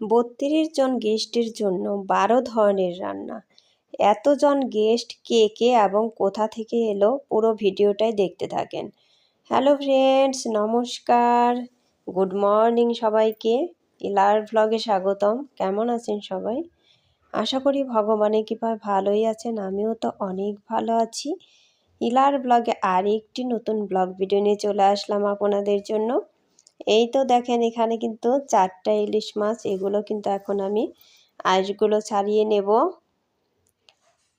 বত্রিশ জন গেস্টের জন্য বারো ধরনের রান্না। এতজন গেস্ট কে কে এবং কোথা থেকে এলো পুরো ভিডিওটাই দেখতে থাকেন। হ্যালো ফ্রেন্ডস, নমস্কার। গুড মর্নিং সবাইকে। ইলার ভ্লগে স্বাগতম। কেমন আছেন সবাই? আশা করি ভগবানের কৃপায় ভালোই আছেন, আমিও তো অনেক ভালো আছি। ইলার ব্লগে আর একটি নতুন ব্লগ ভিডিও নিয়ে চলে আসলাম আপনাদের জন্য। এই তো দেখেন এখানে কিন্তু চারটা ইলিশ মাছ, এগুলো কিন্তু এখন আমি আইসগুলো ছাড়িয়ে নেব।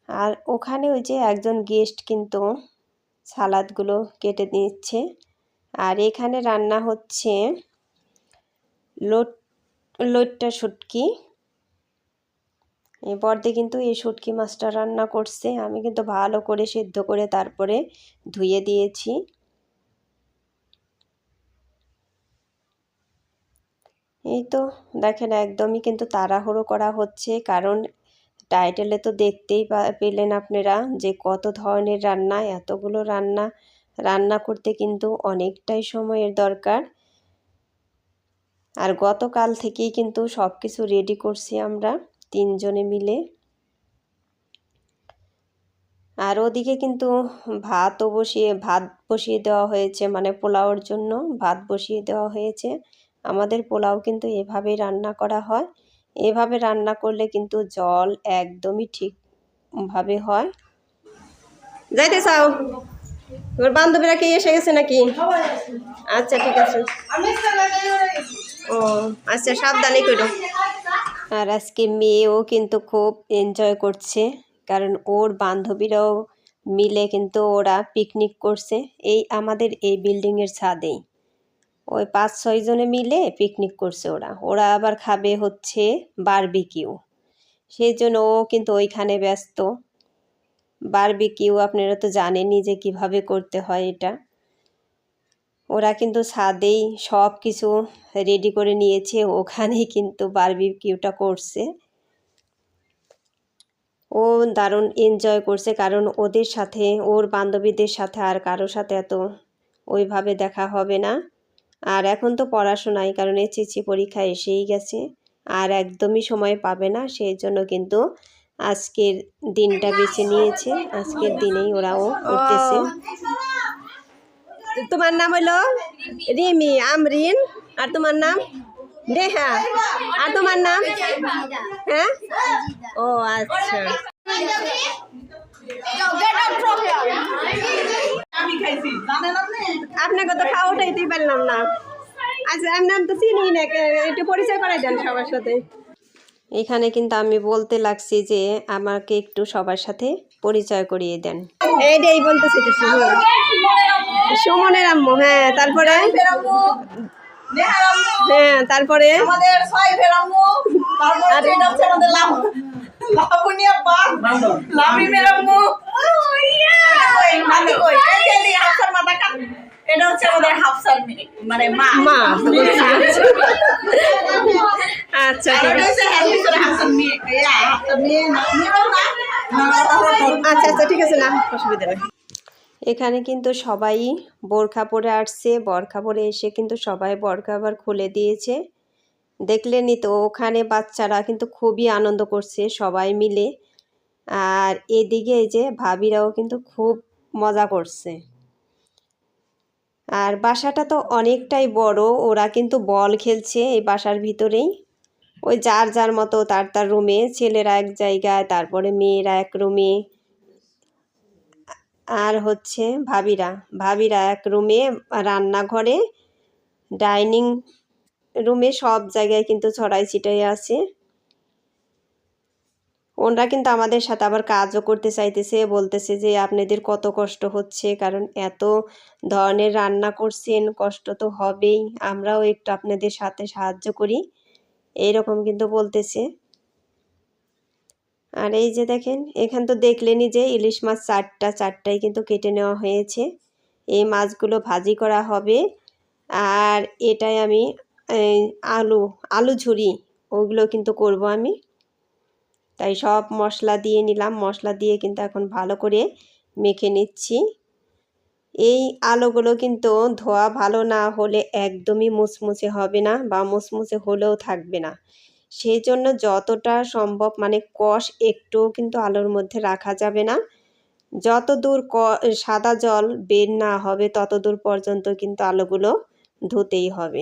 আর ওখানে ওই যে একজন গেস্ট কিন্তু সালাদগুলো কেটে নিচ্ছে। আর এখানে রান্না হচ্ছে লোট, লোটটা এই বর্দে কিন্তু এই শুটকি মাছটা রান্না করছে। আমি কিন্তু ভালো করে সেদ্ধ করে তারপরে ধুয়ে দিয়েছি। এই তো, দেখেন একদমই কিন্তু তাড়াহুড়ো করা হচ্ছে, কারণ টাইটেলে তো দেখতেই পেলেন আপনারা যে কত ধরনের রান্না, এতগুলো রান্না রান্না করতে কিন্তু অনেকটাই সময়ের দরকার। আর গতকাল থেকেই কিন্তু সব কিছু রেডি করছি আমরা তিনজনে মিলে। আর ওদিকে কিন্তু ভাতও বসিয়ে, ভাত বসিয়ে দেওয়া হয়েছে মানে পোলাওর জন্য ভাত বসিয়ে দেওয়া হয়েছে। আমাদের পোলাও কিন্তু এভাবেই রান্না করা হয়। এভাবে রান্না করলে কিন্তু জল একদমই ঠিকভাবে হয়। যাইতে চাও এবার বান্ধবীরা কি এসে গেছে নাকি? আচ্ছা ঠিক আছে। ও আচ্ছা সাবধানে করো। আর আজকে মেয়েও কিন্তু খুব এনজয় করছে, কারণ ওর বান্ধবীরাও মিলে কিন্তু ওরা পিকনিক করছে এই আমাদের এই বিল্ডিংয়ের ছাদেই। ওই পাঁচ, ছয় জনে মিলে পিকনিক করছে ওরা। ওরা আবার খাবে হচ্ছে বারবিকিউ সেই জন্য ও কিন্তু ওইখানে ব্যস্ত। বারবিকিউ আপনারা তো জানেনই যে কীভাবে করতে হয় এটা। ওরা কিন্তু ছাদেই সব কিছু রেডি করে নিয়েছে, ওখানেই কিন্তু বারবিকিউটা করছে। ও দারুণ এনজয় করছে, কারণ ওদের সাথে, ওর বান্ধবীদের সাথে আর কারোর সাথে এত ওইভাবে দেখা হবে না। আর এখন তো পড়াশোনায়, কারণ এসএসসি পরীক্ষা এসেই গেছে। আর একদমই সময় পাবে না সেই জন্য কিন্তু আজকের দিনটা বেছে নিয়েছে। আজকের দিনেই ওরাও করতেছে। তোমার নাম হলো? রিমি, আমরিন। আর তোমার নাম? নেহা। আর তোমার নাম? হ্যাঁ? ও আচ্ছা। আপনাকে তো খাওয়া উঠাইতেই পারলাম না। আচ্ছা আমি নাম তো চিনি না একটু পরিচয় করাই দেন সবার সাথে। এখানে কিন্তু আমি বলতে লাগছি যে আমাকে একটু সবার সাথে পরিচয় করিয়ে দেন। এইটাই বলতে সুমনের আম্মু হ্যাঁ তারপরে? হ্যাঁ তারপরে? আমাদের এটা হচ্ছে আমাদের হাফসার মাথা কাট এটা হচ্ছে আমাদের হাফসার মেয়ে মানে মা মা আচ্ছা তাহলে আচ্ছা আচ্ছা ঠিক আছে না অসুবিধা নেই। এখানে কিন্তু সবাই বোরখা পরে আসছে বরখা পরে এসে কিন্তু সবাই বরখা আবার খুলে দিয়েছে। দেখলেনই তো ওখানে বাচ্চারা কিন্তু খুবই আনন্দ করছে সবাই মিলে। আর এদিকে এই যে ভাবিরাও কিন্তু খুব মজা করছে। আর বাসাটা তো অনেকটাই বড়, ওরা কিন্তু বল খেলছে এই বাসার ভিতরেই। ওই যার যার মতো তার তার রুমে, ছেলেরা এক জায়গায়, তারপরে মেয়েরা এক রুমে। আর হচ্ছে ভাবিরা ভাবিরা এক রুমে রান্নাঘরে, ডাইনিং রুমে সব জায়গায় কিন্তু ছড়াই ছিটাই আছে। ওনরা কিন্তু আমাদের সাথে আবার কাজও করতে চাইতেছে, বলতেছে যে আপনাদের কত কষ্ট হচ্ছে, কারণ এত ধরনের রান্না করছেন, কষ্ট তো হবেই, আমরাও একটু আপনাদের সাথে সাহায্য করি। এইরকম কিন্তু বলতেছে। আর এই যে দেখেন, এখান তো দেখলেনই যে ইলিশ মাছ চারটা, চারটাই কিন্তু কেটে নেওয়া হয়েছে। এই মাছগুলো ভাজি করা হবে। আর এটাই আমি আলু আলু ঝুরি, ওগুলো কিন্তু করব আমি। তাই সব মশলা দিয়ে নিলাম। মশলা দিয়ে কিন্তু এখন ভালো করে মেখে নিচ্ছি। এই আলোগুলো কিন্তু ধোয়া ভালো না হলে একদমই মুচমুচে হবে না বা মুচমুচে হলেও থাকবে না। সেই জন্য যতটা সম্ভব মানে কষ একটুও কিন্তু আলোর মধ্যে রাখা যাবে না। যত দূর ক, সাদা জল বের না হবে তত দূর পর্যন্ত কিন্তু আলোগুলো ধুতেই হবে।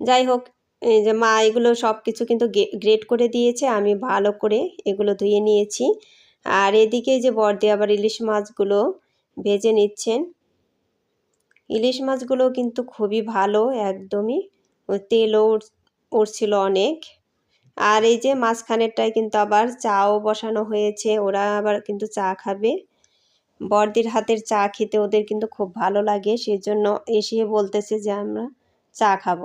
যাই হোক এই যে মা এগুলো সব কিছু কিন্তু গ্রেট করে দিয়েছে, আমি ভালো করে এগুলো ধুয়ে নিয়েছি। আর এদিকে যে বর্দি আবার ইলিশ মাছগুলো ভেজে নিচ্ছেন। ইলিশ মাছগুলো কিন্তু খুবই ভালো, একদমই। তেলও উঠছিল অনেক। আর এই যে মাঝখানেরটায় কিন্তু আবার চাও বসানো হয়েছে, ওরা আবার কিন্তু চা খাবে। বর্দির হাতের চা খেতে ওদের কিন্তু খুব ভালো লাগে, সেজন্য এসে বলতেছে যে আমরা চা খাব।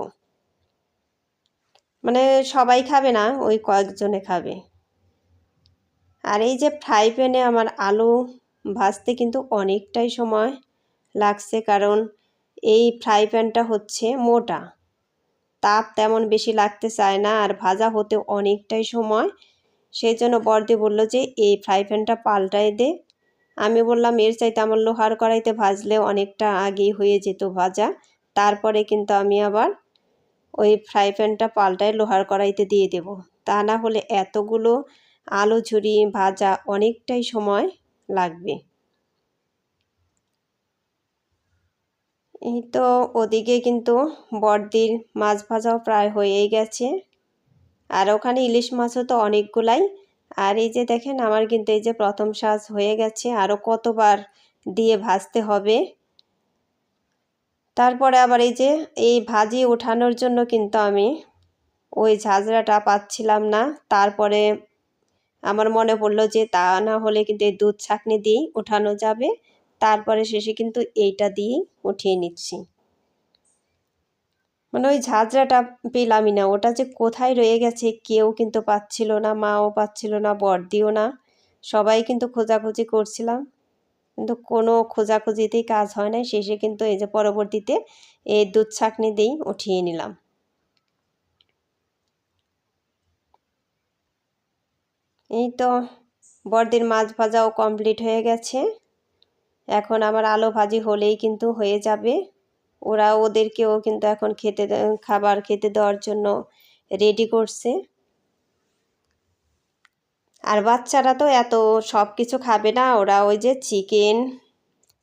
মানে সবাই খাবে না, ওই কয়েকজনে খাবে। আর এই যে ফ্রাই প্যানে আমার আলু ভাজতে কিন্তু অনেকটাই সময় লাগছে, কারণ এই ফ্রাই প্যানটা হচ্ছে মোটা। তাপ তেমন বেশি লাগতে চায় না, আর ভাজা হতে অনেকটাই সময়। সেই জন্য বর্দি বলল যে, এই ফ্রাই প্যানটা পাল্টাই দে। আমি বললাম, এর চাইতে আমার লোহার কড়াইতে ভাজলে অনেকটা আগেই হয়ে যেত ভাজা। তারপরে কিন্তু আমি আবার ওই ফ্রাই প্যানটা পাল্টায় লোহার কড়াইতে দিয়ে দেব। তা না হলে এতগুলো আলু ঝুরি, ভাজা অনেকটাই সময় লাগবে। এই তো ওদিকে কিন্তু বড়দির মাছ ভাজাও প্রায় হয়েই গেছে। আর ওখানে ইলিশ মাছও তো অনেকগুলাই। আর এই যে দেখেন, আমার কিন্তু এই যে প্রথম সাজ হয়ে গেছে। আরও কতবার দিয়ে ভাজতে হবে। তারপরে আবার এই যে, এই ভাজি ওঠানোর জন্য কিন্তু আমি ওই ঝাঁঝরাটা পাচ্ছিলাম না। তারপরে আমার মনে পড়ল যে, তা না হলে কিন্তু এই দুধ ছাঁকনি দিয়েই ওঠানো যাবে। তারপরে শেষে কিন্তু এইটা দিয়েই উঠিয়ে নিচ্ছি। মানে ওই ঝাঁঝরাটা পেলামই না। ওটা যে কোথায় রয়ে গেছে কেউ কিন্তু পাচ্ছিল না, মাও পাচ্ছিল না বর্দিও না। সবাই কিন্তু খোঁজাখুঁজি করছিলাম। কিন্তু কোনো খোঁজাখুঁজিতেই কাজ হয় না শেষে কিন্তু এই যে পরবর্তীতে এই দুধ ছাকনি দিয়েই উঠিয়ে নিলাম। এই তো বর্দির মাছ ভাজাও কমপ্লিট হয়ে গেছে। এখন আমার আলো ভাজি হলেই কিন্তু হয়ে যাবে। ওরা ওদেরকেও কিন্তু এখন খেতে খাবার খেতে দেওয়ার জন্য রেডি করছে। আর বাচ্চারা তো এত সব কিছু খাবে না। ওরা ওই যে চিকেন,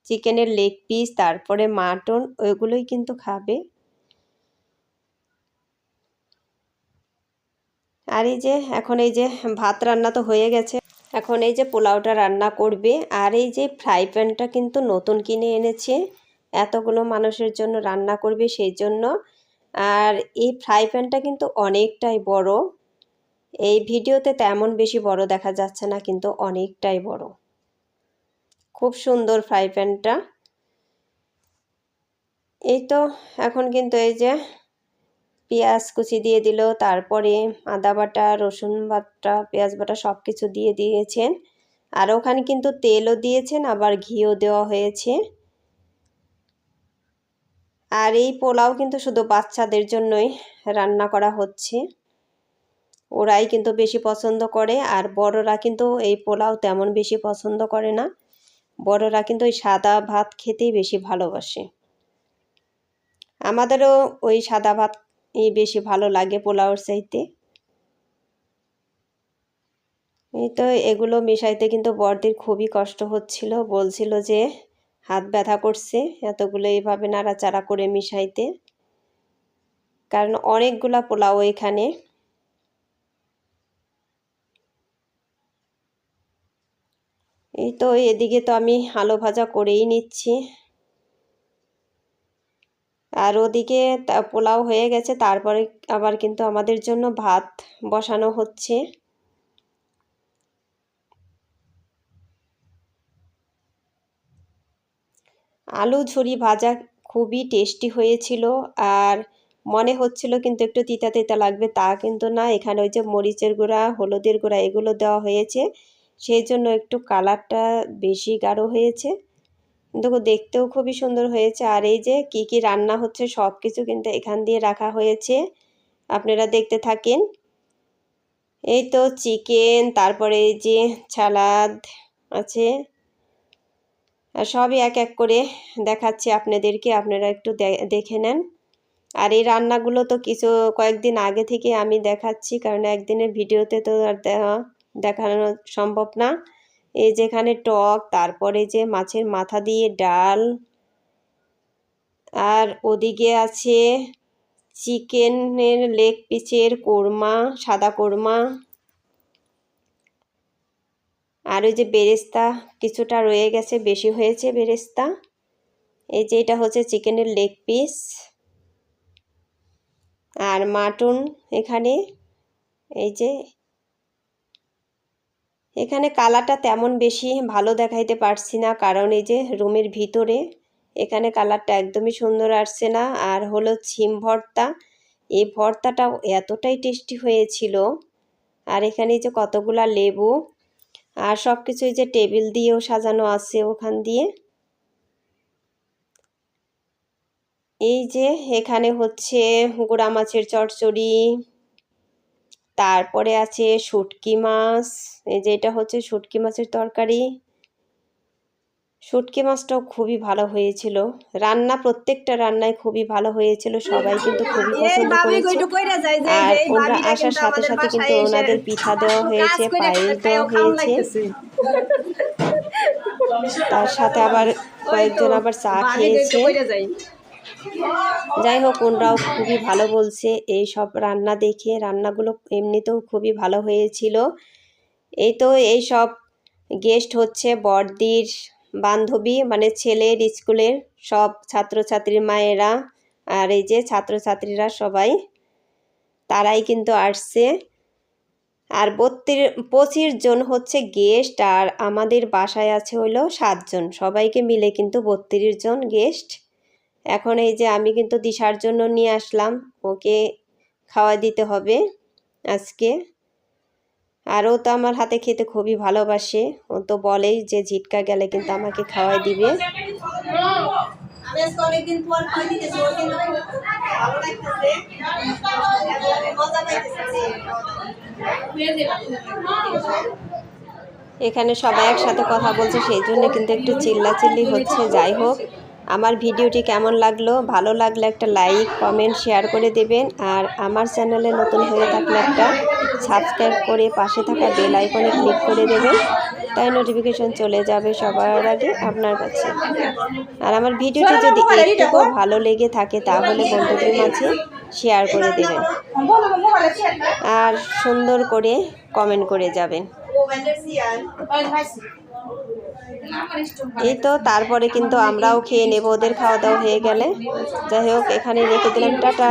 চিকেনের লেগ পিস তারপরে মাটন, ওইগুলোই কিন্তু খাবে। আর এই যে এখন এই যে ভাত রান্না তো হয়ে গেছে। এখন এই যে পোলাওটা রান্না করবে। আর এই যে ফ্রাই প্যানটা কিন্তু নতুন কিনে এনেছে। এতগুলো মানুষের জন্য রান্না করবে সেই জন্য। আর এই ফ্রাই প্যানটা কিন্তু অনেকটাই বড়। এই ভিডিওতে তেমন বেশি বড় দেখা যাচ্ছে না, কিন্তু অনেকটাই বড়। খুব সুন্দর ফ্রাই প্যানটা। এই তো, এখন কিন্তু এই যে পেঁয়াজ কুচি দিয়ে দিল, তারপরে আদা বাটা, রসুন বাটা, পেঁয়াজ বাটা সব কিছু দিয়ে দিয়েছেন। আর ওখানে কিন্তু তেলও দিয়েছেন, আবার ঘিও দেওয়া হয়েছে। আর এই পোলাও কিন্তু শুধু বাচ্চাদের জন্যই রান্না করা হচ্ছে। ওরাই কিন্তু বেশি পছন্দ করে, আর বড়রা কিন্তু এই পোলাও তেমন বেশি পছন্দ করে না। বড়রা কিন্তু ওই সাদা ভাত খেতেই বেশি ভালোবাসে। আমাদেরও ওই সাদা ভাত বেশি ভালো লাগে পোলাওর চাইতে। এই তো এগুলো মিশাইতে কিন্তু বড়দের খুবই কষ্ট হচ্ছিল। বলছিল যে হাত ব্যথা করছে, এতগুলো এইভাবে নাড়াচাড়া করে মিশাইতে। কারণ অনেকগুলা পোলাও এখানে এই তো এদিকে তো আমি আলো ভাজা করেই নিচ্ছি। আর ওদিকে পোলাও হয়ে গেছে, তারপরে আবার কিন্তু আমাদের জন্য ভাত বসানো হচ্ছে। আলু ঝুরি ভাজা খুবই টেস্টি হয়েছিল, আর মনে হচ্ছিল কিন্তু একটু তিতা তিতা লাগবে তা কিন্তু না, এখানে ওই যে মরিচের গুঁড়া, হলুদের গুঁড়া, এগুলো দেওয়া হয়েছে। সেই জন্য একটু কালারটা বেশি গাঢ় হয়েছে। দেখো, দেখতেও খুবই সুন্দর হয়েছে। আর এই যে কি কি রান্না হচ্ছে সব কিছু কিন্তু এখান দিয়ে রাখা হয়েছে। আপনারা দেখতে থাকেন। এই তো চিকেন, তারপরে এই যে সালাদ আছে। আর সবই এক এক করে দেখাচ্ছি আপনাদেরকে, আপনারা একটু দেখে নেন। আর এই রান্নাগুলো তো কিছু কয়েকদিন আগে থেকে আমি দেখাচ্ছি, কারণ একদিনের ভিডিওতে তো আর দেওয়া দেখানো সম্ভব না। এই যেখানে টক, তারপরে যে মাছের মাথা দিয়ে ডাল, আর ওদিকে আছে চিকেনের লেগ পিসের কোরমা, সাদা কোরমা। আর ওই যে বেরেস্তা, কিছুটা রয়ে গেছে, বেশি হয়েছে বেরেস্তা। এই যে এটা হচ্ছে চিকেনের লেগ পিস। আর মাটন এখানে, এই যে এখানে কালারটা তেমন বেশি ভালো দেখাইতে পারছি না, কারণ এই যে রুমের ভিতরে এখানে কালারটা একদমই সুন্দর আসছে না। আর হলো ছিম ভর্তা, এই ভর্তাটাও এতটাই টেস্টি হয়েছিল। আর এখানে যে কতগুলা লেবু আর সব কিছুই যে টেবিল দিয়েও সাজানো আছে ওখান দিয়ে। এই যে এখানে হচ্ছে গুড়া মাছের চচ্চড়ি তারপরে আছে শুটকি মাছ এই যে এটা হচ্ছে শুটকি মাছের তরকারি। শুটকি মাছটাও খুবই ভালো হয়েছিল। রান্না প্রত্যেকটা রান্নায় খুবই ভালো হয়েছিল সবাই কিন্তু খুবই পছন্দ করেছে। আর ওরা আসার সাথে সাথে কিন্তু ওনাদের পিঠা দেওয়া হয়েছে পায়েস দেওয়া হয়েছে। তার সাথে আবার কয়েকজন আবার চা খেয়েছে। যাই হোক, ওনরাও খুবই ভালো বলছে। এই সব রান্না দেখে রান্নাগুলো এমনিতেও খুবই ভালো হয়েছিল। এই তো এই সব গেস্ট হচ্ছে বড়দির বান্ধবী মানে ছেলের স্কুলের সব ছাত্রছাত্রীর মায়েরা আর এই যে ছাত্রছাত্রীরা সবাই, তারাই কিন্তু আসছে। আর বত্রিশ, পঁচিশ জন হচ্ছে গেস্ট আর আমাদের বাসায় আছে হলো সাতজন। সবাইকে মিলে কিন্তু বত্রিশ জন গেস্ট এখন এই যে আমি কিন্তু দিশার জন্য নিয়ে আসলাম ওকে খাওয়া দিতে হবে আজকে। আর ও তো আমার হাতে খেতে খুবই ভালোবাসে ও তো বলেই যে ঝিটকা গেলে কিন্তু আমাকে খাওয়াই দিবে। এখানে সবাই একসাথে কথা বলছে সেই জন্য কিন্তু একটু চিল্লাচিল্লি হচ্ছে যাই হোক। আমার ভিডিওটি কেমন লাগল? ভালো লাগলে একটা লাইক কমেন্ট শেয়ার করে দেবেন। আর আমার চ্যানেলে নতুন হয়ে থাকলে একটা সাবস্ক্রাইব করে পাশে থাকা বেল আইকনে ক্লিক করে দেবেন। তাই নোটিফিকেশন চলে যাবে সবার আগে আপনার কাছে। আর আমার ভিডিওটি যদি একটুকু ভালো লেগে থাকে তাহলে বন্ধুদের মাঝে শেয়ার করে দেবেন। আর সুন্দর করে কমেন্ট করে যাবেন মোবাইলের শেয়ার ওই ভাইছি এই তো, তারপরে কিন্তু আমরাও খেয়ে নেব, ওদের খাওয়া দাওয়া হয়ে গেলে। যাই হোক এখানে রেখে দিলাম, টাটা।